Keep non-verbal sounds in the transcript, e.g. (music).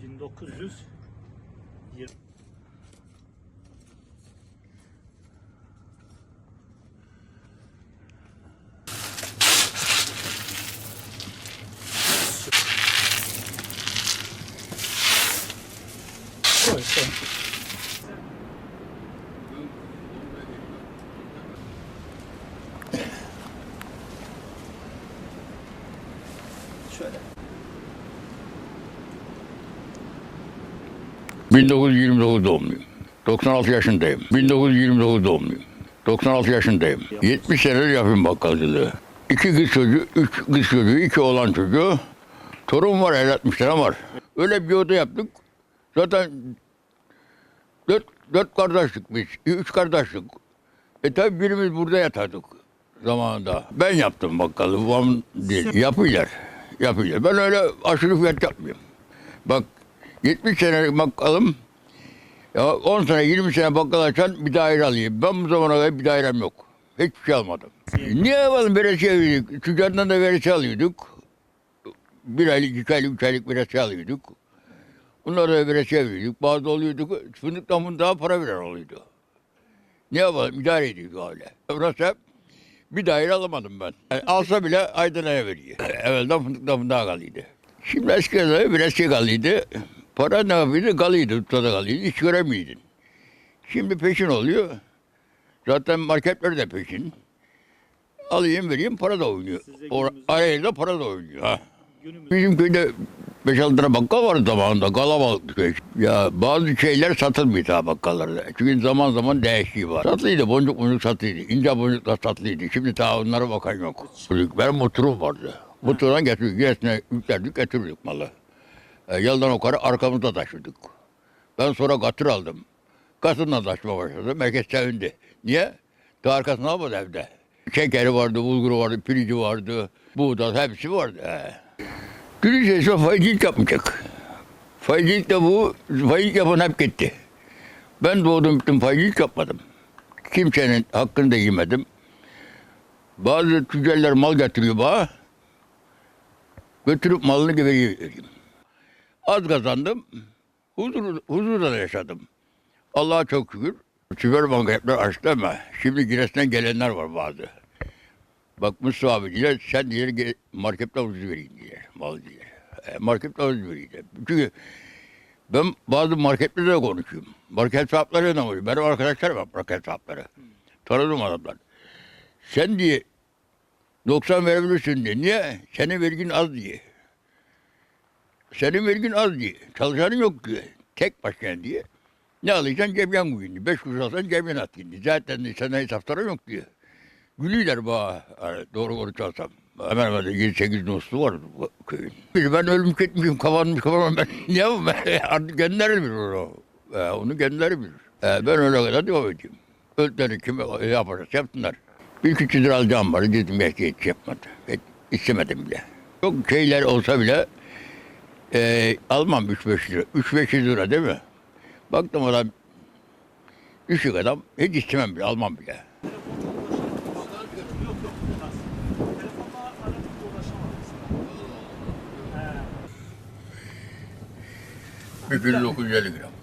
1900 Koy, koy. Şöyle. 1929 doğumluyum. 96 yaşındayım. 1929 doğumluyum. 96 yaşındayım. 70 senedir yapıyorum bakkalcılığı. İki kız çocuğu, üç kız çocuğu, iki oğlan çocuğu. Torun var, el atmışlar var. Öyle bir oda yaptık. Zaten dört, dört kardeşlik biz. Üç kardeşlik. E tabi birimiz burada yatardık zamanında. Ben yaptım bakkalı, babam değil. Yapıyorlar, yapıyorlar. Ben öyle aşırı fiyat yapmıyorum. Bak 70 sene bakkalım. Ya 10 sene 20 sene bakkal açan bir daire alayım. Ben bu zamana kadar bir dairem yok. Hiçbir şey almadım. Niye yapalım veresiye alıyorduk? Tüccardan da veresiye alıyorduk. Bir aylık, iki aylık, üç aylık veresiye alıyorduk. Bunlara da veresiye veriyorduk. Bazı oluyorduk. Fındıktan fındığa para veren oluyordu. Ne yapalım? İdare ediyorduk öyle. Burası hep bir daire alamadım ben. Yani alsa bile Aydın'a veriyor. Evvelden fındıktan fındığa kalıyordu. Şimdi eskiden biraz şey kalıydı. Para ne yapıyordu? Kalıydı, tutada kalıydı. Hiç göremiydin. Şimdi peşin oluyor. Zaten marketler de peşin. Alayım vereyim para da oynuyor. Or- araya da para da oynuyor. Ha. Bizim köyde 5-6 tane bakkal vardı zamanında. Kalabalık. Ya bazı şeyler satılmıyor daha bakkallarda. Çünkü zaman zaman değişiği var. Satlıydı, boncuk boncuk satlıydı. İnce boncuklar satlıydı. Şimdi daha onlara bakan yok. Benim motorum vardı. Motordan getirdik. Gerisine yüklerdik, getirdik malı. E, yoldan yukarı arkamızda taşıdık. Ben sonra katır aldım. Katırla taşıma başladım. Herkes sevindi. Niye? Daha arkasında almadı evde. Şekeri vardı, bulguru vardı, pirinci vardı, buğday hepsi vardı. He. Gülüş esnaf faizcilik yapmayacak. Faizcilik de bu, faizcilik yapan hep gitti. Ben doğdum bittim faizcilik yapmadım. Kimsenin hakkını da yemedim. Bazı tüccarlar mal getiriyor bana. Götürüp malını vereyim. Az kazandım. Huzur, huzurla yaşadım. Allah'a çok şükür. Süperbank hepler açtı ama şimdi Giresun'dan gelenler var bazı. Bak Mustafa abi diyor sen diyor ge- marketten ucuz vereyim diyor. Mal diyor. E, marketten ucuz vereyim diyor. Çünkü ben bazı marketlerle de konuşuyorum. Market sahipleri de konuşuyorum. Benim arkadaşlarım var market sahipleri. Tanıdığım adamlar. Sen diye 90 verebilirsin diye. Niye? Senin vergin az diye. Senin vergin az diye. Çalışanın yok diye. Tek başına diye. Ne alacaksın cebyen koyun diye. Beş kuruş alsan cebyen at diye. Zaten sana hesapların yok diye. Gülüyorlar bana yani doğru konuşarsam. Hemen hemen 7-8 dostu var köyün. Ben ölmüş etmişim, kapanmış kapanmış. Ben (laughs) ne yapayım? Artık kendileri bilir onu. Ee, onu kendileri bilir. Ee, ben öyle kadar devam edeyim. Öldükleri kim yaparız yapsınlar. Bir küçük lira alacağım var. Dedim belki hiç yapmadı. Hiç istemedim bile. Çok şeyler olsa bile e, almam 3-5 lira. 3-5 lira değil mi? Baktım adam düşük adam hiç istemem bile almam bile. 别别别，我给你来一。